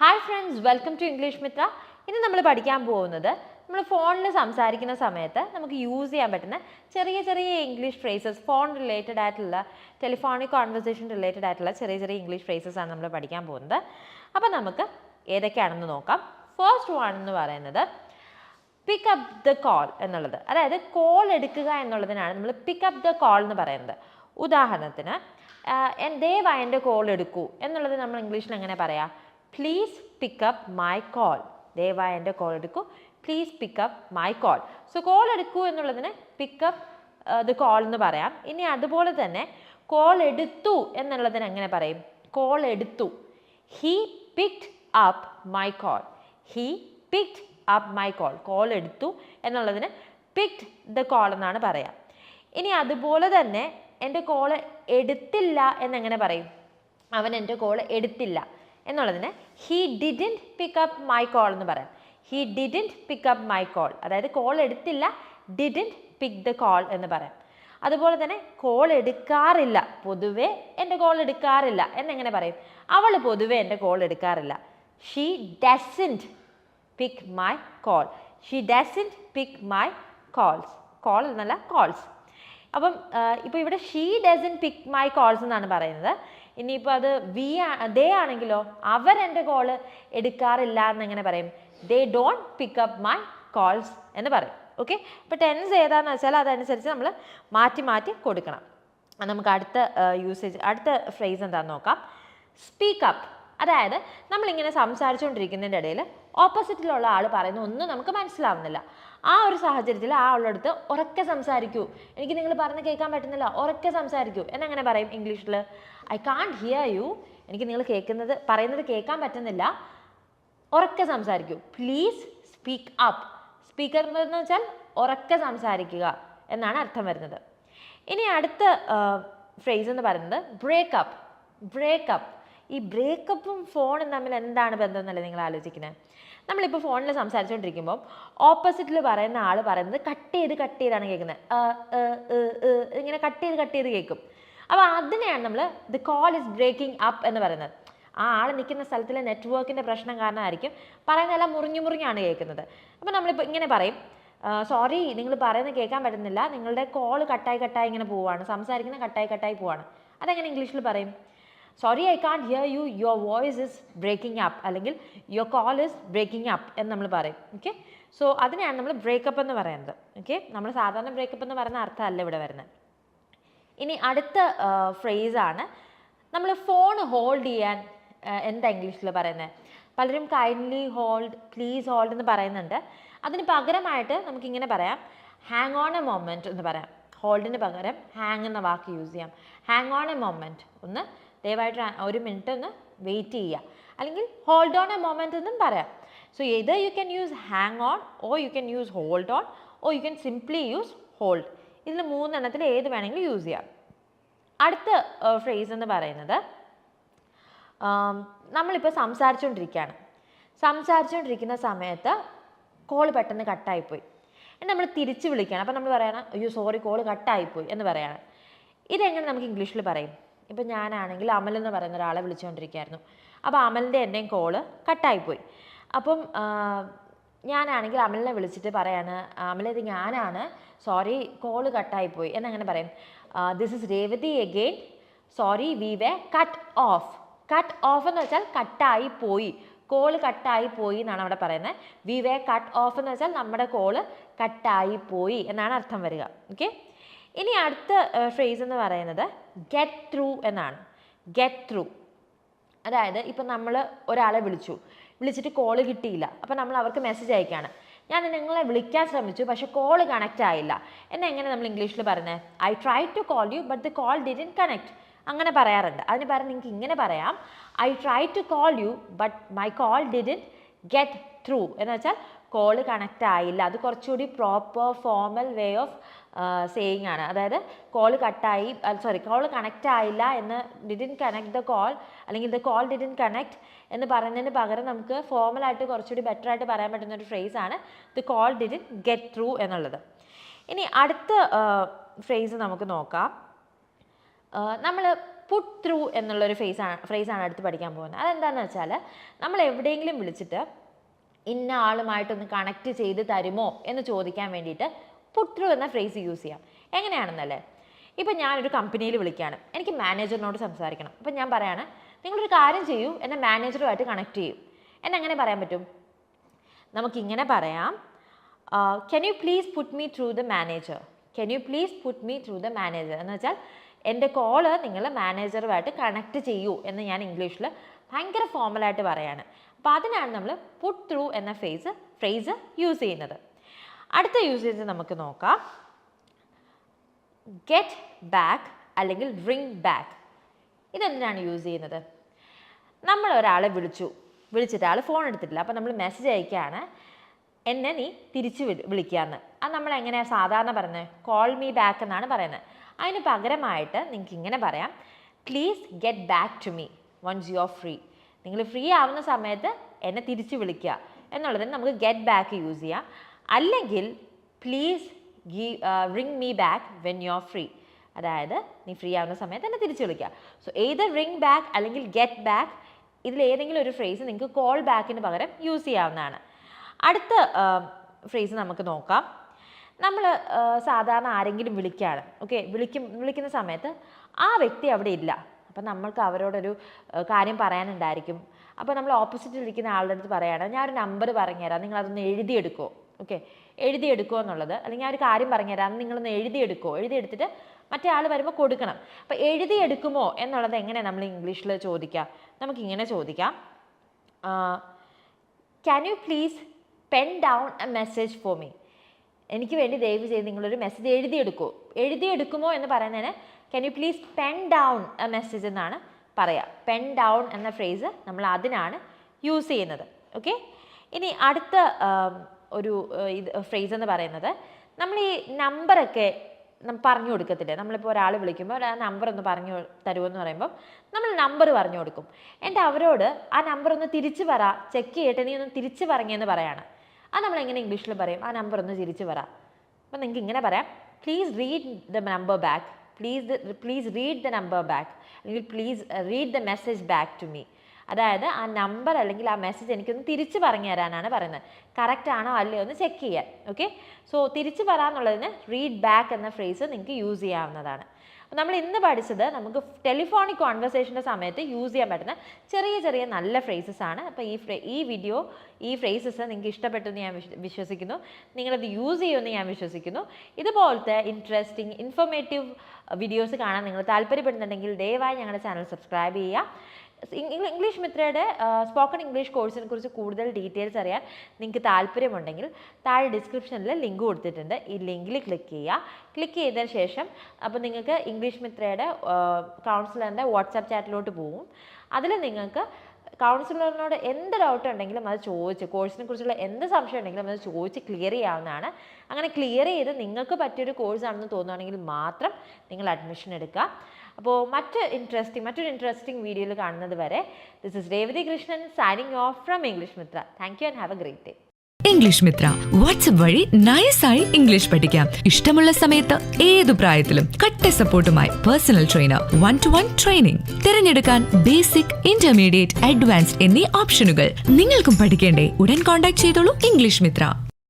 Hi friends welcome to English Mitra ഇന്ന് നമ്മൾ പഠിക്കാൻ പോകുന്നത് നമ്മൾ ഫോണിൽ സംസാരിക്കുന്ന സമയത്ത് നമുക്ക് യൂസ് ചെയ്യാൻ പറ്റുന്ന ചെറിയ ചെറിയ ഇംഗ്ലീഷ് ഫ്രേസസ് ഫോൺ റിലേറ്റഡ് ആയിട്ടുള്ള ടെലിഫോണിക് കോൺവെർസേഷൻ റിലേറ്റഡ് ആയിട്ടുള്ള ചെറിയ ചെറിയ ഇംഗ്ലീഷ് ഫ്രേസസ് ആണ് നമ്മൾ പഠിക്കാൻ പോകുന്നത്. അപ്പോൾ നമുക്ക് ഏതൊക്കെയാണെന്ന് നോക്കാം. ഫസ്റ്റ് വൺ എന്ന് പറയുന്നത് പിക്ക് അപ്പ് ദ കോൾ എന്നുള്ളത്. അതായത് കോൾ എടുക്കുക എന്നുള്ളതിനാണ് നമ്മൾ പിക്ക് അപ്പ് ദ കോൾ എന്ന് പറയുന്നത്. ഉദാഹരണത്തിന് ദയവായി എന്റെ കോൾ എടുക്കൂ എന്നുള്ളത് നമ്മൾ ഇംഗ്ലീഷിൽ എങ്ങനെ പറയാം? Please pick up my call ദയവായി എന്റെ കോൾ എടുക്കൂ. Please pick up my call so call എടുക്കൂ എന്നുള്ളതിന് പിക്ക് അപ്പ് ദ കോൾ എന്ന് പറയാം. ഇനി അതുപോലെ തന്നെ കോൾ എടുത്തു എന്നുള്ളതിന് എങ്ങനെ പറയും? കോൾ എടുത്തു. He picked up my call he picked up my call call എടുത്തു എന്നുള്ളതിന് പിക്ഡ് ദ കോൾ എന്നാണ് പറയാം. ഇനി അതുപോലെ തന്നെ എന്റെ കോൾ എടുത്തില്ല എന്നെങ്ങനെ പറയും? അവൻ എന്റെ കോൾ എടുത്തില്ല. എന്നുള്ളതിന് he didn't pick up my call എന്ന് പറയാം. He didn't pick up my call അതായത് കോൾ എടുത്തില്ല ഡിഡിന്റ് പിക്ക് ദ കോൾ എന്ന് പറയാം. അതുപോലെ തന്നെ കോൾ എടുക്കാറില്ല പൊതുവെ എന്റെ കോൾ എടുക്കാറില്ല എന്നെങ്ങനെ പറയും? അവൾ പൊതുവെ എന്റെ കോൾ എടുക്കാറില്ല. She doesn't pick my call she doesn't pick my calls call എന്നല്ല കോൾസ് അപ്പം ഇപ്പോൾ ഇവിടെ she doesn't pick my calls എന്നാണ് പറയുന്നത്. ഇനിയിപ്പോൾ അത് വി ദേ ആണെങ്കിലോ അവർ എന്റെ കോൾ എടുക്കാറില്ല എന്നെങ്ങനെ പറയും. They don't pick up my calls എന്ന് പറയും. ഓക്കെ ഇപ്പോൾ ടെൻസ് ഏതാണെന്ന് വെച്ചാൽ അതനുസരിച്ച് നമ്മൾ മാറ്റി മാറ്റി കൊടുക്കണം. നമുക്ക് അടുത്ത യൂസേജ് അടുത്ത ഫ്രേസ് എന്താണെന്ന് നോക്കാം. സ്പീക്ക് അപ്പ് അതായത് നമ്മളിങ്ങനെ സംസാരിച്ചുകൊണ്ടിരിക്കുന്നതിന്റെ ഇടയിൽ ഓപ്പോസിറ്റിലുള്ള ആൾ പറയുന്ന ഒന്നും നമുക്ക് മനസ്സിലാവുന്നില്ല. ആ ഒരു സാഹചര്യത്തിൽ ആ ഉള്ളടുത്ത് ഉറക്കെ സംസാരിക്കൂ. എനിക്ക് നിങ്ങൾ പറഞ്ഞ് കേൾക്കാൻ പറ്റുന്നില്ല ഉറക്കെ സംസാരിക്കൂ. എന്നങ്ങനെ പറയും ഇംഗ്ലീഷിൽ? ഐ കാൺ ഹിയർ യു എനിക്ക് നിങ്ങൾ കേൾക്കുന്നത് പറയുന്നത് കേൾക്കാൻ പറ്റുന്നില്ല. ഉറക്കെ സംസാരിക്കൂ. പ്ലീസ് സ്പീക്ക് അപ്പ് സ്പീക്കർ എന്ന് വെച്ചാൽ ഉറക്കെ സംസാരിക്കുക എന്നാണ് അർത്ഥം വരുന്നത്. ഇനി അടുത്ത ഫ്രേസ് എന്ന് പറയുന്നത് ബ്രേക്കപ്പ് ബ്രേക്കപ്പ് ഈ ബ്രേക്കപ്പും ഫോണും തമ്മിൽ എന്താണ് ബന്ധം എന്നല്ലേ നിങ്ങൾ ആലോചിക്കുന്നത് നമ്മളിപ്പോൾ ഫോണിൽ സംസാരിച്ചുകൊണ്ടിരിക്കുമ്പോൾ ഓപ്പോസിറ്റിൽ പറയുന്ന ആൾ പറയുന്നത് കട്ട് ചെയ്ത് കട്ട് ചെയ്താണ് കേൾക്കുന്നത് ഇങ്ങനെ കട്ട് ചെയ്ത് കട്ട് ചെയ്ത് കേൾക്കും. അപ്പോൾ അതിനെയാണ് നമ്മൾ the call is breaking up എന്ന് പറയുന്നത്. ആ ആൾ നിൽക്കുന്ന സ്ഥലത്തിലെ നെറ്റ്വർക്കിന്റെ പ്രശ്നം കാരണമായിരിക്കും പറയുന്നതെല്ലാം മുറിഞ്ഞു മുറിഞ്ഞാണ് കേൾക്കുന്നത്. അപ്പോൾ നമ്മളിപ്പോൾ ഇങ്ങനെ പറയും. സോറി നിങ്ങൾ പറയുന്നത് കേൾക്കാൻ പറ്റുന്നില്ല. നിങ്ങളുടെ കോൾ കട്ടായി കട്ടായി ഇങ്ങനെ പോവാണ് സംസാരിക്കുന്നത് കട്ടായി കട്ടായി പോവാണ് അതെങ്ങനെ ഇംഗ്ലീഷിൽ പറയും? Sorry I can't hear you your voice is breaking up അല്ലെങ്കിൽ your call is breaking up എന്ന് നമ്മൾ പറയും. ഓക്കെ സോ അതിനെയാണ് നമ്മൾ ബ്രേക്കപ്പ് എന്ന് പറയുന്നത്. ഓക്കെ നമ്മൾ സാധാരണ ബ്രേക്കപ്പ് എന്ന് പറയുന്ന അർത്ഥമല്ല ഇവിടെ വരുന്നത്. ഇനി അടുത്ത ഫ്രേസാണ് നമ്മൾ ഫോൺ ഹോൾഡ് ചെയ്യാൻ എന്താ ഇംഗ്ലീഷിൽ പറയുന്നത്? പലരും കൈൻഡ്ലി ഹോൾഡ് പ്ലീസ് ഹോൾഡ് എന്ന് പറയുന്നുണ്ട്. അതിന് പകരമായിട്ട് നമുക്കിങ്ങനെ പറയാം. ഹാങ് ഓൺ എ മൊമെന്റ് എന്ന് പറയാം. ഹോൾഡിന് പകരം ഹാങ് എന്ന വാക്ക് യൂസ് ചെയ്യാം. ഹാങ് ഓൺ എ മൊമെന്റ് ഒന്ന് ദയവായിട്ട് ഒരു മിനിറ്റ് ഒന്ന് വെയിറ്റ് ചെയ്യുക. അല്ലെങ്കിൽ ഹോൾഡ് ഓൺ എ മൊമെന്റ് എന്നും പറയാം. സോ ഇത് you can use hang on oh you can use hold on oh you can simply use hold ഇതിൽ മൂന്നെണ്ണത്തിൽ ഏത് വേണമെങ്കിലും യൂസ് ചെയ്യാം. അടുത്ത ഫ്രേസ് എന്ന് പറയുന്നത് നമ്മളിപ്പോൾ സംസാരിച്ചുകൊണ്ടിരിക്കുകയാണ് സംസാരിച്ചുകൊണ്ടിരിക്കുന്ന സമയത്ത് കോൾ പെട്ടെന്ന് കട്ടായിപ്പോയി എന്നിട്ട് നമ്മൾ തിരിച്ച് വിളിക്കുകയാണ് അപ്പോൾ നമ്മൾ പറയണം അയ്യോ സോറി കോൾ കട്ടായിപ്പോയി എന്ന് പറയുകയാണ് ഇതെങ്ങനെ നമുക്ക് ഇംഗ്ലീഷിൽ പറയും? ഇപ്പം ഞാനാണെങ്കിൽ അമൽ എന്ന് പറയുന്ന ഒരാളെ വിളിച്ചുകൊണ്ടിരിക്കുകയായിരുന്നു. അപ്പോൾ അമലിന്റെ എന്റെയും കോൾ കട്ടായിപ്പോയി അപ്പം ഞാനാണെങ്കിൽ അമലിനെ വിളിച്ചിട്ട് പറയാണ് അമൽ ഇത് ഞാനാണ്. സോറി കോൾ കട്ടായിപ്പോയി എന്നങ്ങനെ പറയും. This is Revathi again sorry we were cut off cut off എന്ന് വെച്ചാൽ കട്ടായി പോയി. കോൾ കട്ടായി പോയി എന്നാണ് അവിടെ പറയുന്നത്. വി വേ കട്ട് ഓഫ് എന്ന് വെച്ചാൽ നമ്മുടെ കോൾ കട്ടായി പോയി എന്നാണ് അർത്ഥം വരിക. ഓക്കെ ഇനി അടുത്ത ഫ്രേസ് എന്ന് പറയുന്നത് ഗെറ്റ് ത്രൂ എന്നാണ്. ഗെറ്റ് ത്രൂ അതായത് ഇപ്പം നമ്മൾ ഒരാളെ വിളിച്ചു. വിളിച്ചിട്ട് കോൾ കിട്ടിയില്ല. അപ്പം നമ്മൾ അവർക്ക് മെസ്സേജ് അയക്കുകയാണ് ഞാൻ നിങ്ങളെ വിളിക്കാൻ ശ്രമിച്ചു പക്ഷേ കോൾ കണക്റ്റ് ആയില്ല. എന്നെങ്ങനെ നമ്മൾ ഇംഗ്ലീഷിൽ പറയുന്നത് I try to call you but the call didn't connect അങ്ങനെ പറയാറുണ്ട്. അതിന് പകരം നിങ്ങൾക്ക് ഇങ്ങനെ പറയാം. I try to call you but my call didn't get through എന്ന് വെച്ചാൽ കോൾ കണക്റ്റ് ആയില്ല. അത് കുറച്ചുകൂടി proper formal way of saying ആണ്. അതായത് കോൾ കട്ടായി സോറി കോൾ കണക്റ്റ് ആയില്ല എന്ന് ഡിഡിൻ കണക്ട് ദ കോൾ അല്ലെങ്കിൽ ദ കോൾ ഡിഡിൻ കണക്ട് എന്ന് പറയുന്നതിന് പകരം നമുക്ക് ഫോമലായിട്ട് കുറച്ചുകൂടി ബെറ്റർ ആയിട്ട് പറയാൻ പറ്റുന്ന ഒരു ഫ്രേസ് ആണ് the call didn't get through എന്നുള്ളത്. ഇനി അടുത്ത ഫ്രേസ് നമുക്ക് നോക്കാം. നമ്മൾ പുട്ട് ത്രൂ എന്നുള്ളൊരു ഫേസ് ആണ് ഫ്രേസാണ് അടുത്ത് പഠിക്കാൻ പോകുന്നത്. അതെന്താണെന്ന് വെച്ചാൽ നമ്മൾ എവിടെയെങ്കിലും വിളിച്ചിട്ട് ഇന്ന ആളുമായിട്ടൊന്ന് കണക്ട് ചെയ്ത് തരുമോ എന്ന് ചോദിക്കാൻ വേണ്ടിയിട്ട് പുട്ട് എന്ന ഫ്രേസ് യൂസ് ചെയ്യാം. എങ്ങനെയാണെന്നല്ലേ? ഇപ്പം ഞാനൊരു കമ്പനിയിൽ വിളിക്കുകയാണ് എനിക്ക് മാനേജറിനോട് സംസാരിക്കണം. അപ്പം ഞാൻ പറയാണ് നിങ്ങളൊരു കാര്യം ചെയ്യൂ എന്നെ മാനേജറുമായിട്ട് കണക്ട് ചെയ്യൂ. എന്നെ എങ്ങനെ പറയാൻ പറ്റും? നമുക്കിങ്ങനെ പറയാം. Can you please put me through the manager can you please put me through the manager എന്ന് വെച്ചാൽ എന്റെ കോൾ നിങ്ങൾ മാനേജറുമായിട്ട് കണക്ട് ചെയ്യൂ എന്ന് ഞാൻ ഇംഗ്ലീഷിൽ ഭയങ്കര ഫോമലായിട്ട് പറയാണ്. അപ്പോൾ അതിനാണ് നമ്മൾ പുട്ട് ത്രൂ എന്ന ഫേസ് ഫ്രേസ് യൂസ് ചെയ്യുന്നത്. അടുത്ത യൂസേജ് നമുക്ക് നോക്കാം. ഗെറ്റ് ബാക്ക് അല്ലെങ്കിൽ റിങ് ബാക്ക് ഇതെന്തിനാണ് യൂസ് ചെയ്യുന്നത്? നമ്മൾ ഒരാളെ വിളിച്ചു. വിളിച്ചിട്ട് ആൾ ഫോൺ എടുത്തിട്ടില്ല. അപ്പോൾ നമ്മൾ മെസ്സേജ് അയക്കുകയാണ് എന്നെ നീ തിരിച്ച് വിളി വിളിക്കാമെന്ന് അത് നമ്മൾ എങ്ങനെയാണ് സാധാരണ പറയുന്നത് കോൾ മീ ബാക്ക് എന്നാണ് പറയുന്നത് അതിന് പകരമായിട്ട് നിങ്ങൾക്ക് ഇങ്ങനെ പറയാം. Please get back to me once you are free നിങ്ങൾ ഫ്രീ ആവുന്ന സമയത്ത് എന്നെ തിരിച്ച് വിളിക്കുക. എന്നുള്ളതിന് നമുക്ക് ഗെറ്റ് ബാക്ക് യൂസ് ചെയ്യാം. അല്ലെങ്കിൽ please give ring me back when you are free അതായത് നീ ഫ്രീ ആവുന്ന സമയത്ത് എന്നെ തിരിച്ച് വിളിക്കുക. സോ ഏത് റിങ് ബാക്ക് അല്ലെങ്കിൽ ഗെറ്റ് ബാക്ക് ഇതിലേതെങ്കിലും ഒരു ഫ്രേസ് നിങ്ങൾക്ക് കോൾ ബാക്കിന് പകരം യൂസ് ചെയ്യാവുന്നതാണ്. അടുത്ത ഫ്രേസ് നമുക്ക് നോക്കാം. നമ്മൾ സാധാരണ ആരെങ്കിലും വിളിക്കുകയാണ്. ഓക്കെ വിളിക്കും വിളിക്കുന്ന സമയത്ത് ആ വ്യക്തി അവിടെ ഇല്ല. അപ്പം നമ്മൾക്ക് അവരോടൊരു കാര്യം പറയാനുണ്ടായിരിക്കും. അപ്പോൾ നമ്മൾ ഓപ്പോസിറ്റിൽ ഇരിക്കുന്ന ആളുടെ അടുത്ത് പറയുകയാണ് ഞാൻ ഒരു നമ്പർ പറഞ്ഞുതരാം നിങ്ങൾ അതൊന്ന് എഴുതിയെടുക്കുമോ ഓക്കെ. എഴുതിയെടുക്കുമോ എന്നുള്ളത് അല്ലെങ്കിൽ ഞാൻ ഒരു കാര്യം പറഞ്ഞുതരാം നിങ്ങളൊന്ന് എഴുതിയെടുക്കുമോ എഴുതിയെടുത്തിട്ട് മറ്റേ ആൾ വരുമ്പോൾ കൊടുക്കണം. അപ്പോൾ എഴുതിയെടുക്കുമോ എന്നുള്ളത് എങ്ങനെയാണ് നമ്മൾ ഇംഗ്ലീഷിൽ ചോദിക്കാം നമുക്കിങ്ങനെ ചോദിക്കാം. Can you please pen down a message for me എനിക്ക് വേണ്ടി ദയവ് ചെയ്ത് നിങ്ങളൊരു മെസ്സേജ് എഴുതിയെടുക്കൂ. എഴുതിയെടുക്കുമോ എന്ന് പറയുന്നതിന് can you please pen down a message എന്നാണ് പറയുക പെൻ ഡൗൺ എന്ന ഫ്രേസ് നമ്മൾ അതിനാണ് യൂസ് ചെയ്യുന്നത്. ഓക്കെ ഇനി അടുത്ത ഒരു ഇത് ഫ്രേസ് എന്ന് പറയുന്നത് നമ്മൾ ഈ നമ്പറൊക്കെ പറഞ്ഞു കൊടുക്കത്തില്ലേ? നമ്മളിപ്പോൾ ഒരാൾ വിളിക്കുമ്പോൾ ആ നമ്പർ ഒന്ന് പറഞ്ഞു തരുമെന്ന് പറയുമ്പോൾ നമ്മൾ നമ്പർ പറഞ്ഞു കൊടുക്കും. എന്റെ അവരോട് ആ നമ്പർ ഒന്ന് തിരിച്ച് പറ ചെക്ക് ചെയ്യട്ടെ നീ ഒന്ന് തിരിച്ച് പറഞ്ഞെന്ന് പറയാണ്. അത് നമ്മൾ എങ്ങനെ ഇംഗ്ലീഷിൽ പറയും? ആ നമ്പർ ഒന്ന് തിരിച്ച് പറ. അപ്പം നിങ്ങൾക്ക് ഇങ്ങനെ പറയാം. Please read the number back please please read the number back അല്ലെങ്കിൽ please read the message back to me അതായത് ആ നമ്പർ അല്ലെങ്കിൽ ആ മെസ്സേജ് എനിക്കൊന്ന് തിരിച്ച് പറഞ്ഞു തരാനാണ് പറയുന്നത്. കറക്റ്റ് ആണോ അല്ലയോ ഒന്ന് ചെക്ക് ചെയ്യാൻ. ഓക്കെ സോ തിരിച്ച് പറയാന്നുള്ളതിന് റീഡ് ബാക്ക് എന്ന ഫ്രേസ് നിങ്ങൾക്ക് യൂസ് ചെയ്യാവുന്നതാണ്. അപ്പോൾ നമ്മൾ ഇന്ന് പഠിച്ചത് നമുക്ക് ടെലിഫോണിക് കോൺവെർസേഷന്റെ സമയത്ത് യൂസ് ചെയ്യാൻ പറ്റുന്ന ചെറിയ ചെറിയ നല്ല ഫ്രേസസ് ആണ്. അപ്പോൾ ഈ ഫ്രേ ഈ വീഡിയോ ഈ ഫ്രേസസ് നിങ്ങൾക്ക് ഇഷ്ടപ്പെട്ടു എന്ന് ഞാൻ വിശ്വ- വിശ്വസിക്കുന്നു. നിങ്ങളത് യൂസ് ചെയ്യുമെന്ന് ഞാൻ വിശ്വസിക്കുന്നു. ഇതുപോലത്തെ ഇൻട്രസ്റ്റിംഗ് ഇൻഫോർമേറ്റീവ് വീഡിയോസ് കാണാൻ നിങ്ങൾ താല്പര്യപ്പെടുന്നുണ്ടെങ്കിൽ ദയവായി ഞങ്ങളുടെ ചാനൽ സബ്സ്ക്രൈബ് ചെയ്യുക. ഇംഗ്ലീഷ് മിത്രയുടെ സ്പോക്കൺ ഇംഗ്ലീഷ് കോഴ്സിനെ കുറിച്ച് കൂടുതൽ ഡീറ്റെയിൽസ് അറിയാൻ നിങ്ങൾക്ക് താല്പര്യമുണ്ടെങ്കിൽ താഴെ ഡിസ്ക്രിപ്ഷനിൽ ലിങ്ക് കൊടുത്തിട്ടുണ്ട്. ഈ ലിങ്കിൽ ക്ലിക്ക് ചെയ്യുക. ക്ലിക്ക് ചെയ്തതിന് ശേഷം അപ്പോൾ നിങ്ങൾക്ക് ഇംഗ്ലീഷ് മിത്രയുടെ കൗൺസിലറിന്റെ വാട്സാപ്പ് ചാറ്റിലോട്ട് പോകും അതിൽ നിങ്ങൾക്ക് കൗൺസിലറിനോട് എന്ത് ഡൗട്ട് ഉണ്ടെങ്കിലും അത് ചോദിച്ച് കോഴ്സിനെ കുറിച്ചുള്ള എന്ത് സംശയം ഉണ്ടെങ്കിലും അത് ചോദിച്ച് ക്ലിയർ ചെയ്യാവുന്നതാണ്. അങ്ങനെ ക്ലിയർ ചെയ്ത് നിങ്ങൾക്ക് പറ്റിയൊരു കോഴ്സാണെന്ന് തോന്നുകയാണെങ്കിൽ മാത്രം നിങ്ങൾ അഡ്മിഷൻ എടുക്കുക. അപ്പോൾ മറ്റ് ഇൻട്രസ്റ്റിംഗ് മറ്റൊരു ഇൻട്രസ്റ്റിംഗ് വീഡിയോയിൽ കാണുന്നത് വരെ this is Revathi Krishnan signing off from English Mitra thank you and have a great day English Mitra WhatsApp വഴി നയസായി ഇംഗ്ലീഷ് പഠിക്കാം. ഇഷ്ടമുള്ള സമയത്ത് ഏതു പ്രായത്തിലും കട്ട സപ്പോർട്ടുമായി personal trainer one to one training തിരഞ്ഞെടുക്കാൻ ബേസിക് ഇന്റർമീഡിയറ്റ് അഡ്വാൻസ്ഡ് എന്നീ ഓപ്ഷനുകൾ നിങ്ങൾക്കും പഠിക്കേണ്ടേ. ഉടൻ കോൺടാക്ട് ചെയ്തോളൂ ഇംഗ്ലീഷ് മിത്ര